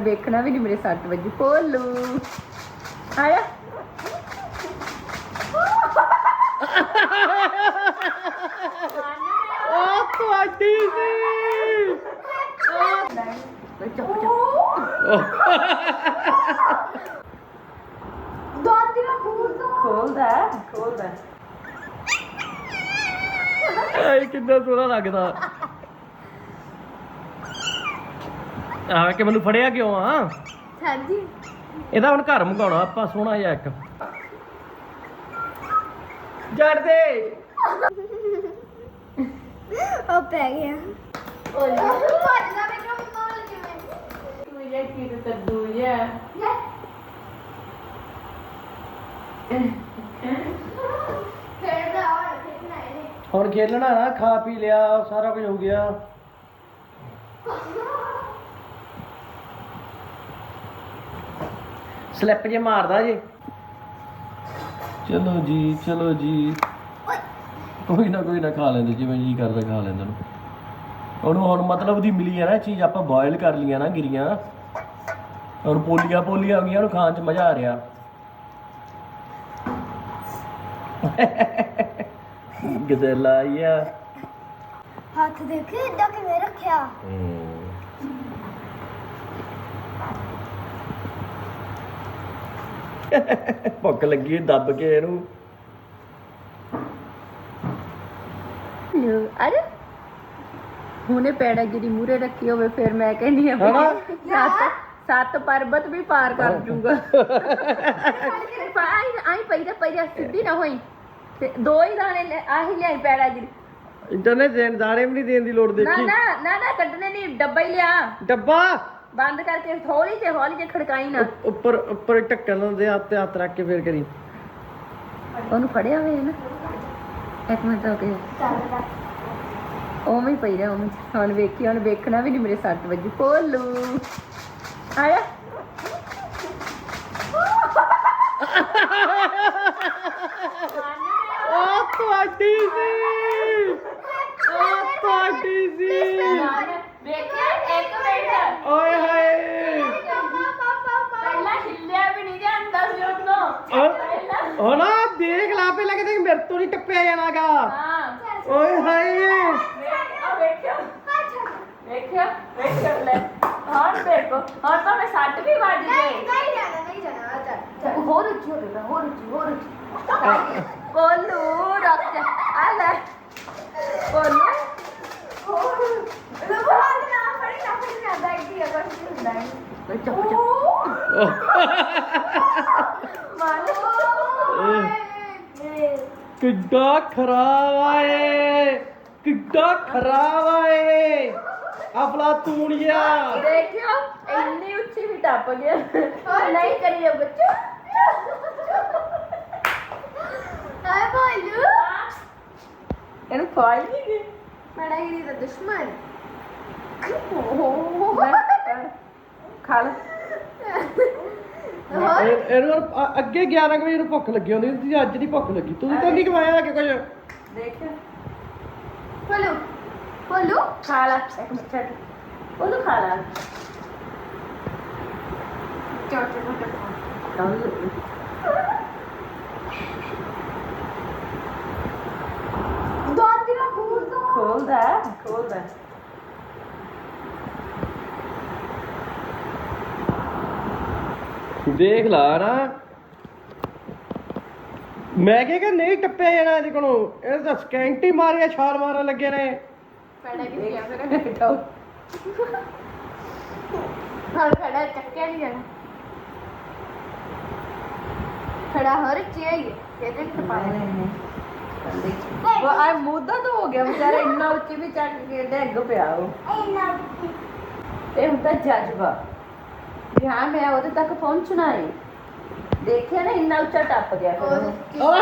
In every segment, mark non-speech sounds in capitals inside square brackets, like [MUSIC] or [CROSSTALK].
ਵੇਖਣਾ ਵੀ ਨਹੀਂ ਮੇਰੇ ਸੱਟ ਵੱਜੀ। ਪੋਲੂ ਆਇਆ। ਉਹ ਤੁਹਾਡੀ ਸੀ। ਚੁੱਪ ਚੁੱਪ ਦਾਦੀ ਦਾ ਖੂਨ ਤੋਂ ਖੋਲਦਾ ਖੋਲਦਾ ਇਹ ਕਿੰਨਾ ਸੋਹਣਾ ਲੱਗਦਾ। ਆ ਕਿ ਮੈਨੂੰ ਫੜਿਆ ਕਿਉਂ ਆ? ਹਾਂਜੀ। ਇਹਦਾ ਹੁਣ ਘਰ ਮੁਕਾਉਣਾ ਆਪਾਂ ਸੋਹਣਾ ਜਿਹਾ ਇੱਕ। ਜੜ ਦੇ! ਉਹ ਪੈ ਗਿਆ। ਓਏ। ਭੱਜਦਾ ਮੈਨੂੰ ਮਾਲ ਕਿਵੇਂ ਤੂੰ ਇਹ ਕੀ ਤੇ ਕੱਦੂ ਖੇਡਦਾ ਹੋਰ ਖੇਡਣਾ ਹੁਣ ਖੇਲਣਾ ਨਾ ਖਾ ਪੀ ਲਿਆ ਸਾਰਾ ਕੁਝ ਹੋ ਗਿਆ। ਸਲਿੱਪ ਜੇ ਮਾਰਦਾ ਜੇ। ਚਲੋ ਜੀ ਚਲੋ ਜੀ। ਕੋਈ ਨਾ ਕੋਈ ਨਾ ਖਾ ਲੈਂਦੇ ਜਿਵੇਂ ਜੀ ਕਰਦਾ ਖਾ ਲੈਂਦੇ ਨੂੰ। ਉਹਨੂੰ ਹੁਣ ਮਤਲਬ ਦੀ ਮਿਲੀ ਹੈ ਨਾ ਚੀਜ਼ ਆਪਾਂ ਬੋਇਲ ਕਰ ਲਈਆਂ ਨਾ ਗਿਰੀਆਂ। ਹੁਣ ਪੋਲੀਆਂ ਪੋਲੀਆਂ ਹੋ ਗਈਆਂ ਉਹਨੂੰ ਖਾਣ 'ਚ ਮਜ਼ਾ ਆ ਰਿਹਾ। ਗਦਲਾ ਯਾ ਹੱਥ ਦੇਖੇ ਇਦਾਂ ਕਿਵੇਂ ਰੱਖਿਆ? ਭੁੱਖ ਲੱਗੀ ਦੱਬ ਕੇ ਇਹਨੂੰ। ਅਰੇ ਹੁਣੇ ਪੈੜਾ ਜਿਹੜੀ ਮੂਰੇ ਰੱਖੀ ਹੋਵੇ ਫਿਰ ਮੈਂ ਕਹਿੰਦੀ ਆ ਵੀ ਹਨਾ? ਸੱਤ ਸੱਤ ਪਰਬਤ ਵੀ ਪਾਰ ਕਰ ਜੂਗਾ। ਆਈ ਆਈ ਪਈ ਪਈ ਸਿੱਧੀ ਨਾ ਹੋਈ। ਤੇ ਦੋ ਹੀ ਦਾਣੇ ਲੈ ਆਹੀ ਲਿਆਈ ਪੈੜਾ ਜਿਹੜੀ ਇੰਟਰਨੈਟ ਦੇਣ ਦਾਣੇ ਵੀ ਨਹੀਂ ਦੇਣ ਦੀ ਲੋੜ ਨਾ ਦੇਖੀ ਨਾ ਨਾ ਨਾ ਕੱਢਣੇ ਨਹੀਂ ਡੱਬਾ ਹੀ ਲਿਆ। ਡੱਬਾ? ਬੰਦ ਕਰਕੇ ਹੌਲੀ ਤੇ ਹੌਲੀ ਤੇ ਖੜਕਾਈ ਨਾ। ਉੱਪ- ਉੱਪਰ ਉੱਪਰ ਢੱਕਣ ਦੇ ਹੱਥ ਤੇ ਹੱਥ ਰੱਖ ਕੇ ਫੇਰ ਕਰੀ। ਉਹਨੂੰ ਫੜਿਆ ਹੋਇਆ ਨਾ। ਇੱਕ ਮਿੰਟ ਰੁਕ ਜਾ। ਉਵੇਂ ਹੀ ਪਈ ਰਿਹਾ ਉਵੇਂ। ਹੁਣ ਵੇਖੀ ਹੁਣ ਵੇਖਣਾ ਵੀ ਨਹੀਂ ਮੇਰੇ ਸੱਟ ਵੱਜੀ। ਪੋਲੂ ਆਇਆ ਉਹ ਤੁਹਾਡੀ ਸੀ ਉਹ ਤੁਹਾਡੀ ਸੀ ਵੇਖਿਆ ਇੱਕ ਮਿੰਟ ਓਏ ਹਾਏ ਪਹਿਲਾਂ ਹਿੱਲਿਆ ਵੀ ਨਹੀਂ ਜਾਂਦਾ ਸੀ ਉਹਨੂੰ ਉਹ- ਉਹ ਨਾ ਦੇਖ ਲਾ ਪਹਿਲਾਂ ਕਿਤੇ ਮੇਰੇ ਤੋਂ ਨਹੀਂ ਟੱਪਿਆ ਜਾਣਾਗਾ ਹਾਂ ਓਏ ਹਾਏ ਆ ਵੇਖਿਆ ਵੇਖਿਆ ਵੇਖਿਆ ਲੈ ਹੁਣ ਦੇਖੋ ਹੁਣ ਤਾਂ ਮੈਂ ਸੱਟ ਵੀ ਵੱਜ ਗਈ ਹੋਰ ਉੱਚੀ ਹੋ ਗਿਆ ਹੋਰ ਉੱਚੀ ਹੋਰ ਉੱਚੀ ਕੋਲੂ ਰੱਖ ਆ ਲੈ ਕੋਲੂ ਲੈ ਚੱਪ ਚੱਪ ਕਿੱਡਾ ਖਰਾਬ ਆਏ ਕਿੱਡਾ ਖਰਾਬ ਆਏ ਆਪਲਾ ਤੂਣੀਆ। ਦੇਖਿਓ ਇੰਨੀ ਉੱਚੀ ਵੀ ਟੱਪ ਗਿਆ। ਨਹੀਂ ਕਰੀਏ ਬੱਚੋ। ਇਹਨੂੰ ਫਾਈ ਨਹੀਂ ਗਈ। ਦੁਸ਼ਮਣ। ਖਾ ਲੈ। ਇਹ- ਇਹਨੂੰ ਅ- ਅੱਗੇ 11 ਕੁ ਵਜੇ ਨੂੰ ਭੁੱਖ ਲੱਗੀ ਹੁੰਦੀ ਸੀ ਅੱਜ ਨਹੀਂ ਭੁੱਖ ਲੱਗੀ। ਤੂੰ ਤਾਂ ਨਹੀਂ ਕਮਾਇਆ ਕਿ ਕੁਝ ਦੇਖਿਓ। ਬੋਲੋ ਬੋਲੋ ਖਾ ਲੈ ਇੱਕ ਮਿੰਟ ਛੱਡ ਉਹਨੂੰ ਖਾ ਲੈ ਚੋਟੇ ਮੋਟੇ ਦਾਦੀ ਦਾ ਖੂਨ ਤੋਂ ਖੋਲਦਾ ਖੋਲਦਾ ਦੇਖ ਲਾ ਨਾ ਮੈਂ ਕਿਹਾ ਕਿ ਨਹੀਂ ਟੱਪਿਆ ਜਾਣਾ ਇਹਦੇ ਕੋਲੋਂ ਇਹ ਤਾਂ ਸਕੈਂਟੀ ਮਾਰਿਆ ਛਾਲ ਮਾਰਨ ਲੱਗੇ ਨੇ ਪੈੜਾ ਕਿ ਗਿਆ ਫਿਰ ਬੇਟਾ ਹਰ ਖੜਾ ਚੱਕਿਆ ਨਹੀਂ ਜਾਣਾ। ਖੜਾ ਹਰ ਚੀਜ਼ ਇਹਦੇ ਵਿੱਚ ਪਾ ਉਹ ਆ ਮੁੱਦਾ ਤਾਂ ਹੋ ਗਿਆ ਵਿਚਾਰਾ ਇੰਨਾ ਉੱਚੀ ਵੀ ਚੱਕ ਕੇ ਡਿੱਗ ਪਿਆ ਉਹ। ਇੰਨਾ ਇਹ ਹੁੰਦਾ ਜਜ਼ਬਾ। ਵੀ ਹਾਂ ਮੈਂ ਉਹਦੇ ਤੱਕ ਪਹੁੰਚਣਾ ਹੈ ਦੇਖਿਆ ਨਾ ਇੰਨਾ ਉੱਚਾ ਟੱਪ ਗਿਆ ਫਿਰ ਉਹ।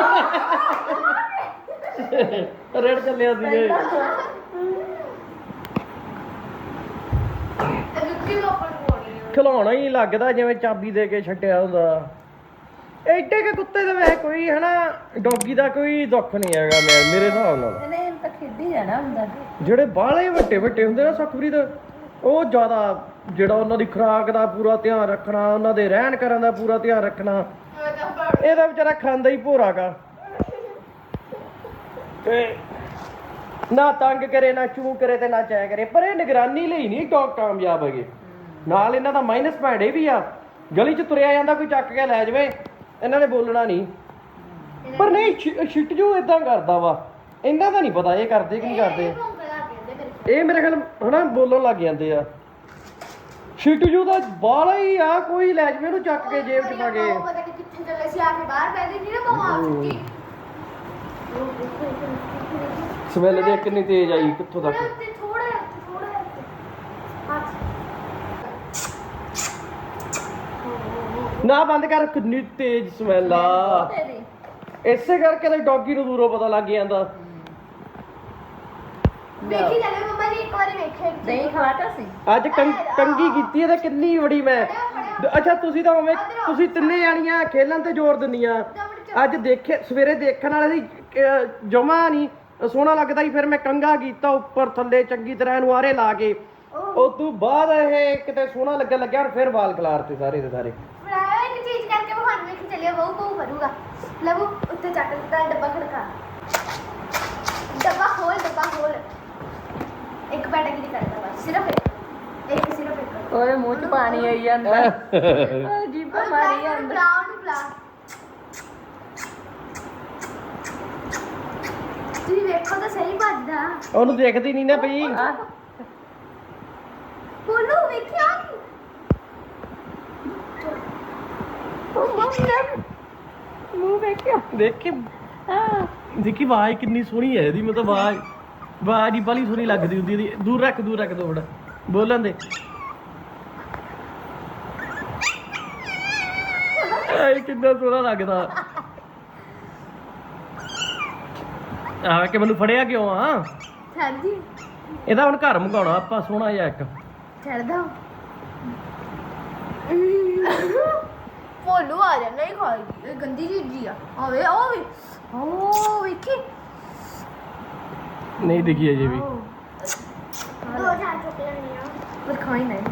[LAUGHS] ਰੇੜ ਚੱਲਿਆ ਸੀ ਇਹ ਰੁੱਕੀ ਲੋਪਣ ਕੋਣੀ ਖਿਲਾਉਣਾ ਹੀ ਲੱਗਦਾ ਜਿਵੇਂ ਚਾਬੀ ਦੇ ਕੇ ਛੱਡਿਆ ਹੁੰਦਾ। ਐਡੇ ਕੇ ਕੁੱਤੇ ਦਾ ਵੈਸੇ ਕੋਈ ਹਨਾ ਡੌਗੀ ਦਾ ਕੋਈ ਦੁੱਖ ਨਹੀਂ ਹੈਗਾ ਮੈਂ ਮੇਰੇ ਹਿਸਾਬ ਨਾਲ। ਇਹਨੇ ਇਹਨੂੰ ਤਾਂ ਖੇਡੀ ਜਾਣਾ ਹੁੰਦਾ ਜਿਹੜੇ ਬਾਹਲੇ ਵੱਡੇ ਵੱਡੇ ਹੁੰਦੇ ਨਾ ਸੁਖਪ੍ਰੀਤ ਉਹ ਜ਼ਿਆਦਾ ਜਿਹੜਾ ਉਹਨਾਂ ਦੀ ਖੁਰਾਕ ਦਾ ਪੂਰਾ ਧਿਆਨ ਰੱਖਣਾ ਉਹਨਾਂ ਦੇ ਰਹਿਣ ਕਰਨ ਦਾ ਪੂਰਾ ਧਿਆਨ ਰੱਖਣਾ ਇਹਦਾ ਵਿਚਾਰਾ ਖਾਂਦਾ ਹੀ ਭੋਰਾਗਾ ਤੇ ਨਾ ਤੰਗ ਕਰੇ ਨਾ ਚੂ ਕਰੇ ਤੇ ਨਾ ਚਾਹ ਕਰੇ ਪਰ ਇਹ ਨਿਗਰਾਨੀ ਲਈ ਨਹੀਂ ਡੌਗ ਕਾਮਯਾਬ ਹੈਗੇ। ਨਾਲ ਇਹਨਾਂ ਦਾ ਮਾਈਨਸ ਪੁਆਇੰਟ ਇਹ ਵੀ ਆ। ਗਲੀ 'ਚ ਤੁਰਿਆ ਜਾਂਦਾ ਕੋਈ ਚੱਕ ਕੇ ਲੈ ਜਾਵੇ। ਇਹਨਾਂ ਨੇ ਬੋਲਣਾ ਨਹੀਂ। ਪਰ ਨਹੀਂ ਛਿੱਟ ਜੂ ਇਦਾਂ ਕਰਦਾ ਵਾ। ਇਹਨਾਂ ਦਾ ਨਹੀਂ ਪਤਾ ਇਹ ਕਰਦੇ ਕਿ ਨਹੀਂ ਕਰਦੇ। ਇਹ ਮੇਰੇ ਖਿਆਲ ਹਨਾ ਬੋਲਣ ਲੱਗ ਜਾਂਦੇ ਆ। ਛਿੱਟ ਜੂ ਦਾ ਬਾਲਾ ਹੀ ਆ ਕੋਈ ਲੈ ਜਾਵੇ ਉਹਨੂੰ ਚੱਕ ਕੇ ਜੇਬ 'ਚ ਪਾ ਕੇ। ਪਤਾ ਕਿ ਕਿੱਥੇ ਚੱਲੇ ਸੀ ਆ ਕੇ ਬਾਹਰ ਬੈ ਗਈ ਨਹੀਂ ਨਾ ਮਮਾ ਚੁੱਕੀ ਸਮੈਲ ਦੇ ਕਿੰਨੀ ਤੇਜ਼ ਆਈ ਕਿੱਥੋਂ ਤੱਕ ਉੱਤੇ ਥੋੜਾ ਥੋੜਾ ਹੱਥ ਨਾ ਬੰਦ ਕਰ ਕਿੰਨੀ ਤੇਜ਼ ਸਮੈਲ ਆ। ਤੇਰੀ ਇਸੇ ਕਰਕੇ ਤਾਂ ਡੌਗੀ ਨੂੰ ਦੂਰੋਂ ਪਤਾ ਲੱਗ ਜਾਂਦਾ। ਵੇਖੀ ਚੱਲੇ ਮਮਾ ਜੀ ਇੱਕ ਵਾਰੀ ਵੇਖੇ ਦਹੀਂ ਖਵਾਤਾ ਸੀ। ਅੱਜ ਕੰ- ਕੰਗੀ ਕੀਤੀ ਇਹਦੇ ਕਿੰਨੀ ਬੜੀ ਮੈਂ। ਅੱਛਾ ਤੁਸੀਂ ਤਾਂ ਉਵੇਂ ਤੁਸੀਂ ਤਿੰਨੇ ਜਾਣੀਆਂ ਖੇਲਣ ਤੇ ਜ਼ੋਰ ਦਿੰਦੀਆਂ। ਅੱਜ ਦੇਖੇ ਸਵੇਰੇ ਦੇਖਣ ਵਾਲੇ ਸੀ ਜਮਾ ਨਹੀਂ। ਸੋਹਣਾ ਲੱਗਦਾ ਸੀ ਫਿਰ ਮੈਂ ਕੰਗਾ ਕੀਤਾ ਉੱਪਰ ਥੱਲੇ ਚੰਗੀ ਤਰ੍ਹਾਂ ਇਹਨੂੰ ਆਰੇ ਲਾ ਕੇ। ਉਸ ਤੋਂ ਬਾਅਦ ਇਹ ਕਿਤੇ ਸੋਹਣਾ ਲੱਗਣ ਲੱਗਿਆ ਔਰ ਫਿਰ ਵਾਲ ਖਲਾਰਤੇ ਸਾਰੇ ਦੇ ਸਾਰੇ ਫਰਾਇਆ ਇੱਕ ਚੀਜ਼ ਕਰਕੇ ਬਹਾਨ ਵੇਖੀ ਚੱਲੇ ਬਹੁ ਬਹੁ ਕਰੂਗਾ ਲਵੂ ਉੱਤੇ ਚੱਕ ਦਿੱਤਾ ਡੱਬਾ ਖੜਕਾ। ਡੱਬਾ ਖੋਲ ਡੱਬਾ ਖੋਲ। ਇੱਕ ਬੈਟਾ ਕੀ ਕਰਦਾ ਬਸ? ਸਿਰਫ ਇੱਕ। ਇੱਕ ਸਿਰਫ ਇੱਕ। ਉਹਦੇ ਮੂੰਹ 'ਚ ਪਾਣੀ ਆਈ ਜਾਂਦਾ। ਉਹ ਜੀਭਾਂ ਮਾਰੀ ਜਾਂਦਾ। ਬਰਾਊਨ ਬਲਾ ਤੁਸੀਂ ਵੇਖੋ ਤਾਂ ਸਹੀ ਭੱਜਦਾ। ਉਹਨੂੰ ਦੇਖਦੀ ਨਹੀਂ ਨਾ ਪਈ। ਬੋਲੂ ਵੇਖਿਆ ਨੀ? ਉਹ ਮੰਮੀ ਮੂੰਹ ਵੇਖਿਆ ਦੇਖ ਕੇ ਹਾਂ। ਦੇਖੀ ਆਵਾਜ਼ ਕਿੰਨੀ ਸੋਹਣੀ ਹੈ ਇਹਦੀ ਮਤਲਬ ਆਵਾਜ਼ ਆਵਾਜ਼ ਹੀ ਬੜੀ ਸੋਹਣੀ ਲੱਗਦੀ ਹੁੰਦੀ ਇਹਦੀ। ਦੂਰ ਰੱਖ ਦੂਰ ਰੱਖ ਦੋ ਥੋੜਾ ਬੋਲਣ ਦੇ। ਆਏ ਕਿੰਨਾ ਸੋਹਣਾ ਲੱਗਦਾ। ਆ ਕਿ ਮੈਨੂੰ ਫੜਿਆ ਕਿਉਂ ਆ? ਹਾਂਜੀ ਇਹਦਾ ਹੁਣ ਘਰ ਮੰਗਾਉਣਾ ਆਪਾਂ ਸੋਹਣਾ ਜਿਹਾ ਇੱਕ। ਚੜਦਾ ਬੋਲੂ ਆ ਜਾ ਨਹੀਂ ਖਾਏਗੀ ਇਹ ਗੰਦੀ ਚੀਜ਼ ਆ। ਆਵੇ ਉਹ ਵੀ ਓ ਵੇਖੀ। ਨਹੀਂ ਦਿਖੀ ਅਜੇ ਵੀ। ਦੋ ਚਾਰ ਚੁੱਕ ਲੈਣੀ ਆ। ਪਰ ਖਾਈ ਨਹੀਂ।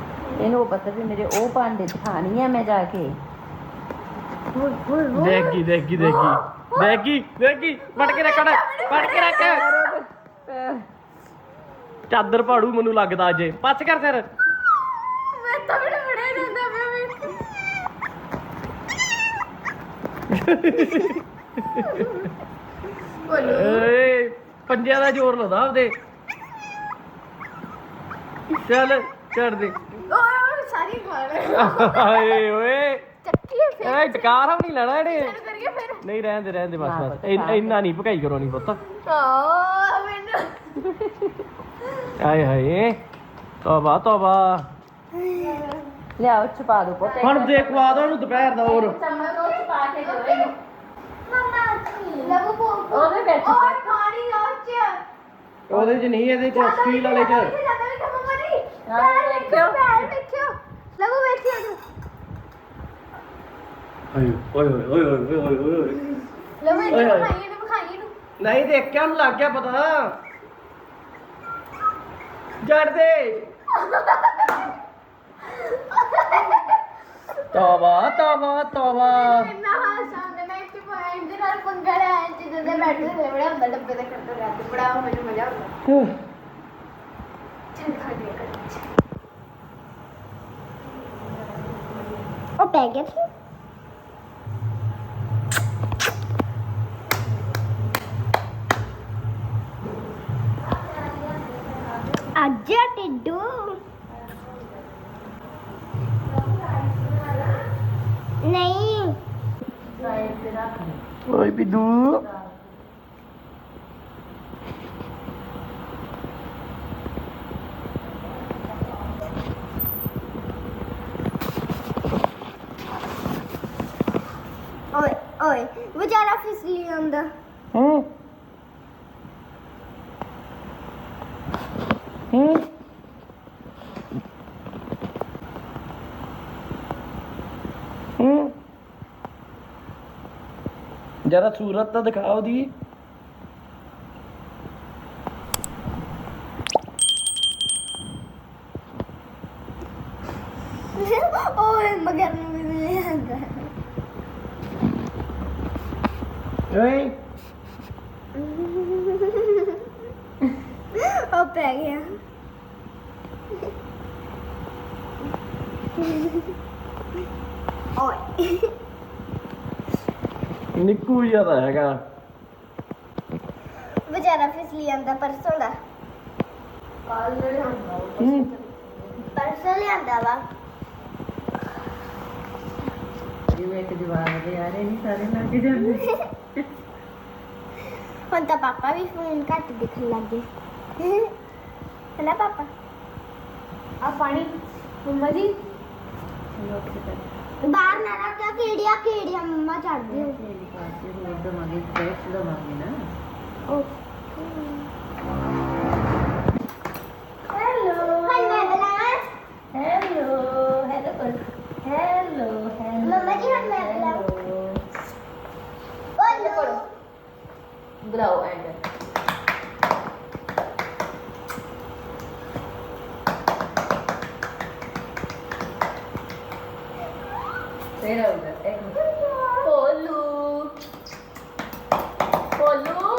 ਇਹਨੂੰ ਪਤਾ ਵੀ ਮੇਰੇ ਉਹ ਭਾਂਡੇ ਖਾਣੀ ਆ ਮੈਂ ਜਾ ਕੇ। ਹੋਰ ਹੋਰ ਹੋਰ। ਦੇਖੀ ਦੇਖੀ ਦੇਖੀ ਦੇਖੀ ਦੇਖੀ ਫੜ ਕੇ ਰੱਖ ਫੜ ਕੇ ਰੱਖ। ਚਾਦਰ ਪਾੜੂ ਮੈਨੂੰ ਲੱਗਦਾ ਅਜੇ। ਪੱਛ ਕਰ ਫਿਰ ਮੈਂ ਤਾਂ ਬੜਾ ਬੜਾ ਜਾਂਦਾ ਪਿਆ ਵੇਖ ਬੋਲੂ ਏ ਪੰਜਾਂ ਦਾ ਜ਼ੋਰ ਲਾਦਾ ਆਪਦੇ। ਚੱਲ ਛੱਡ ਦੇ। ਓ ਸਾਰੀ ਖਾ ਲੈ। ਹਾਏ ਓਏ। ਚੱਕੀ ਫਿਰ। ਇਹ ਟਕਾਰ ਹਮ ਨਹੀਂ ਲੈਣਾ ਇਹਨੇ। ਸ਼ੁਰੂ ਕਰੀਏ ਫਿਰ। ਨਹੀਂ ਰਹਿਣ ਦੇ ਰਹਿਣ ਦੇ ਬਸ ਬਸ ਇੰਨ- ਇੰਨਾ ਨਹੀਂ ਭਕਾਈ ਕਰੋ ਨਹੀਂ ਪੁੱਤ। ਮੈਨੂੰ। ਆਏ ਹਾਏ। ਤੋਬਾ ਤੋਬਾ। ਲਿਆਓ ਛਪਾ ਦੋ ਪੁੱਤ। ਹੁਣ ਦੇਖਵਾ ਦੋ ਉਹਨੂੰ ਦੁਪਹਿਰ ਦਾ ਹੋਰ। ਕੇ ਲਵੂ ਉਹਦੇ ਵਿੱਚ ਓਏ ਪਾਣੀ ਉੱਚ ਉਹਦੇ ਚ ਨਹੀਂ ਇਹਦੇ ਚ ਸਟੀਲ ਵਾਲੇ ਚ। ਜਾਂਦਾ ਵੀ ਮਮਾ ਨਹੀਂ ਹਾਂ, ਪੈਰ ਵੇਖਿਓ। ਪੈਰ ਵੇਖਿਓ। ਲਵੂ ਵੇਖਿਓ ਤੂੰ। ਓਏ ਓਏ ਓਏ ਓਏ ਓਏ ਓਏ ਓਏ। ਲਵੂ ਓਏ ਇਹਨੂੰ ਹੋਏ। ਖਾਈ ਇਹਨੂੰ ਖਾਈ ਇਹਨੂੰ। ਨਹੀਂ ਦੇਖਿਆ ਉਹਨੂੰ ਲੱਗ ਗਿਆ ਪਤਾ। ਜੜ ਦੇ। [LAUGHS] ਤੋਬਾ ਤੋਬਾ ਤੋਬਾ। ਇੰਨਾ ਹਾਸਾ ਆਉਂਦਾ ਮੈਂ ਇੱਥੇ ਪਾਇਆ ਇਹਦੇ ਨਾਲ ਪੰਗਾ ਜਿੱਦਾਂ ਦੇ ਬੈਠੇ ਤੇ ਬੜਾ ਹੁੰਦਾ ਡੱਬੇ ਦੇ ਰਹਿੰਦੇ ਬੜਾ ਮੈਨੂੰ ਮਜ਼ਾ ਆਉਂਦਾ। ਚੱਲ ਖਾ ਲਿਆ ਕਰ। ਉਹ ਪੈ ਗਿਆ ਸੀ? ਓਏ ਬਿੱਦੂ ਓਏ ਓਏ ਵਿਚਾਰਾ ਫਿਸਲੀ ਆਂਦਾ ਹੂੰ ਹੂੰ ਹੂੰ ਜਰਾ ਸੂਰਤ ਤਾਂ ਦਿਖਾਓ ਦੀ ਓਏ ਮਗਰ ਨੂੰ ਵੀ ਮਿਲ ਜਾਂਦਾ ਓਏ ਉਹ ਪੈ ਗਿਆ ਓਏ ਨਿੱਕੂ ਜ਼ਿਆਦਾ ਹੈਗਾ। ਵਿਚਾਰਾ ਫਿਸਲੀ ਜਾਂਦਾ ਪਰਸੋਂ ਦਾ। ਹੂੰ। ਪਰਸੋਂ ਲਿਆਂਦਾ ਵਾ। ਜਿਵੇਂ ਇੱਕ ਦੀਵਾਰ ਦੇ ਆ ਰਹੇ ਨਹੀਂ ਸਾਰੇ ਲੱਗ ਜਾਂਦੇ। ਹੁਣ ਤਾਂ ਪਾਪਾ ਵੀ ਫੋਨ ਘੱਟ ਦਿਖਣ ਲੱਗ ਗਏ। ਹੈ ਨਾ ਪਾਪਾ? ਆ ਪਾਣੀ। ਮੰਮਾ ਜੀ। ਲੋਕ ਤੇ ਬਾਹਰ ਨਾ ਰੱਖਿਆ ਕੀੜੀਆਂ ਕੀੜੀਆਂ ਮੰਮਾ ਚੜਦੀ ਹੋ ਹੋਰ ਦਵਾਂਗੇ ਫਰੈਸ਼ ਦਵਾਂਗੇ ਨਾ ਹੈਲੋ ਹਾਈ ਮੈਂ ਬਲਾ ਹੈਲੋ ਹੈਲੋ ਕਰ ਹੈਲੋ ਹੈਲੋ ਮੰਮਾ ਜੀ, ਹੁਣ ਮੈਂ ਬੁਲਾਊਂ? ਓਲੋ ਬੁਲਾਓ ਐਂਡ ਤੇਰਾ ਉਧਰ ਇੱਕ ਪੋਲੂ ਪੋਲੂ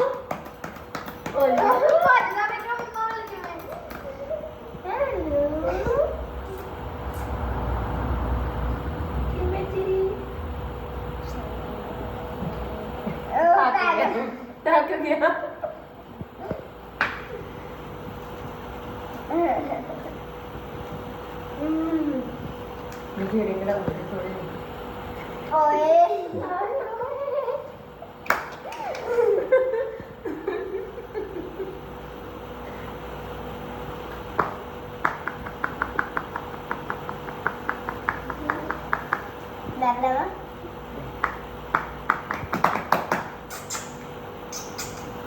ਪੋਲੂ ਭੱਜਦਾ ਮੈਨੂੰ ਮੰਮਾ ਵੱਲ ਕਿਵੇਂ ਹੈਲੋ ਕਿਵੇਂ ਤੇਰੀ ਉਹ ਥੱਕ ਪੈ ਗਿਆ ਗਿਆ ਥੱਕ ਗਿਆ ਹਮ, ਜਿਹੜੇ ਕਿਹੜਾ ਹੁੰਦੇ ਥੋੜੇ ਜਿਹੇ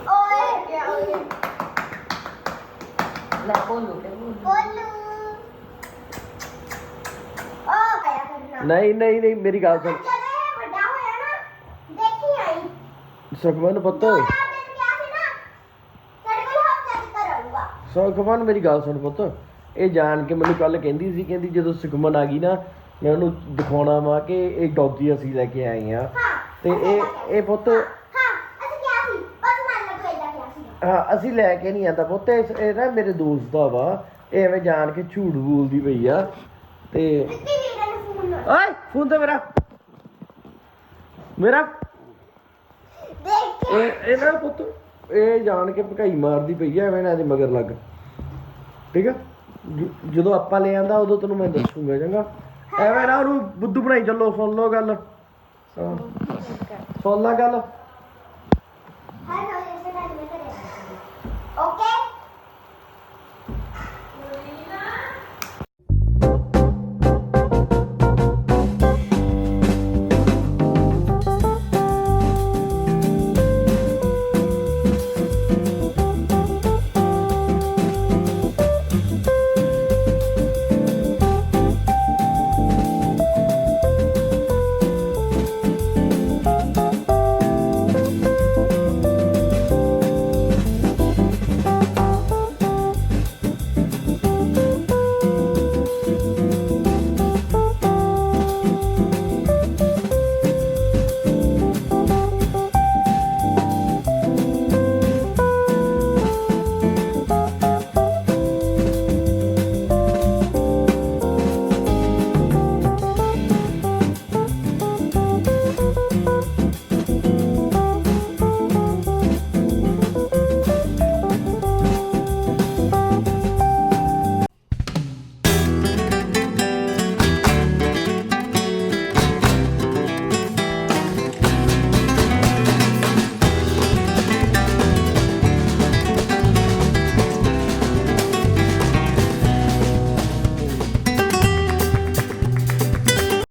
ਓਏ। ਓਏ ਲੈ ਪੋਲੂ ਤੇ ਪੋਲੂ ਬੋਲੂ ਓ ਕਾਇਆ ਨਹੀਂ ਨਹੀਂ ਨਹੀਂ, ਮੇਰੀ ਗੱਲ ਸੁਣ ਜਦੋਂ ਇਹ ਵੱਡਾ ਹੋਇਆ ਨਾ ਦੇਖੀ ਆਈ ਸੁਖਮਨ ਪੁੱਤ। ਸੁਖਮਨ ਮੇਰੀ ਗੱਲ ਸੁਣ ਪੁੱਤ। ਇਹ ਜਾਣ ਕੇ ਮੈਨੂੰ ਕੱਲ ਕਹਿੰਦੀ ਸੀ ਕਹਿੰਦੀ ਜਦੋਂ ਸੁਖਮਨ ਆ ਗਈ ਨਾ ਮੈਂ ਉਹਨੂੰ ਦਿਖਾਉਣਾ ਵਾ ਕਿ ਇਹ ਡੌਗੀ ਅਸੀਂ ਲੈ ਕੇ ਆਏ ਆ। ਤੇ ਇਹ ਇਹ ਪੁੱਤ ਹਾਂ ਅਸੀਂ ਲਾ ਕੇ ਨਹੀਂ ਆਂਦਾ ਪੁੱਤ। ਇਹ ਨਾ ਮੇਰੇ ਦੋਸਤ ਦਾ ਵਾ। ਇਹ ਐਵੇਂ ਜਾਣ ਕੇ ਝੂਠ ਬੋਲਦੀ ਪਈ ਆ। ਤੇ ਓਏ ਫੋਨ ਤੇ ਮੇਰਾ। ਮੇਰਾ ਇਹ ਇਹ ਨਾ ਪੁੱਤ, ਇਹ ਜਾਣ ਕੇ ਭਕਾਈ ਮਾਰਦੀ ਪਈ ਆ, ਐਵੇਂ ਨਾ ਇਹਦੇ ਮਗਰ ਲੱਗ। ਠੀਕ ਆ? ਜ- ਜਦੋਂ ਆਪਾਂ ਲੈ ਆਂਦਾ, ਉਦੋਂ ਤੈਨੂੰ ਮੈਂ ਦੱਸੂਗਾ, ਚੰਗਾ? ਐਵੇਂ ਨਾ ਉਹਨੂੰ ਬੁੱਧੂ ਬਣਾਈ ਚੱਲੋ, ਸੁਣ ਲਓ ਗੱਲ। ਹਾਂ। ਸੁਣ ਲੈ ਗੱਲ।